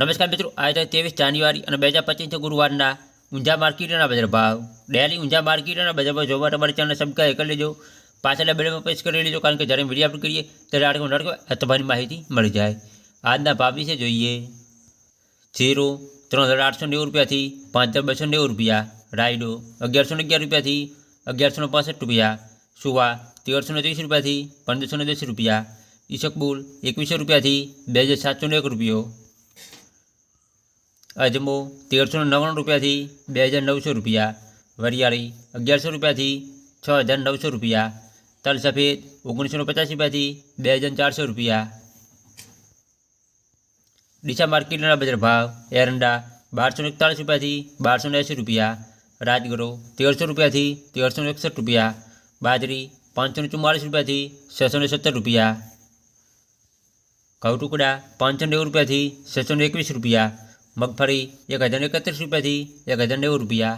નોમેસકા મિત્રો આ 23 જાન્યુઆરી અને 25 2025 તે ગુરુવારના ઉંજા માર્કેટના બજાર ભાવ ડેલી ઉંજા માર્કેટના બજાર ભાવ જોબ દરચાને સબકા હે કરી લેજો પાછળલે બેલેમાં પોસ્ટ કરી લેજો કારણ કે જ્યારે મેડિયા અપડેટ કરીએ ત્યારે આ લોકો નોટકો અત્વાની માહિતી મળી જાય આજના ભાવ વિશે જોઈએ જીરો 3890 રૂપિયા થી 5290 રૂપિયા રાઇડો 1111 રૂપિયા થી 1165 રૂપિયા સુવા 1340 રૂપિયા થી 1510 રૂપિયા ઇશકબુલ 2100 રૂપિયા થી 2701 રૂપિયા अजमो तेरसो नवाणु रुपया थी बे नौ सौ रुपया वरियाड़ी अगियार सौ रुपया थी छ हज़ार नौ सौ रुपया तल सफेद ओगनीस सौ पचास रुपया थी बे हज़ार चार सौ रुपया डीसा मार्केट बजर भाव एरंडा बार सौ एकतालीस रुपया थी बार सौ अस्सी रुपया राजगरो तेर सौ रुपया थी तेर सौ इकसठ रुपया बाजरी पाँच सौ चुम्वालीस रुपया थी छः सौ सत्तर रुपया कऊ पाँच सौ नौ रुपया थी छः सौ इक्कीस रुपया મગફળી એક હજાર એકત્રીસ રૂપિયાથી એક હજાર નેવું રૂપિયા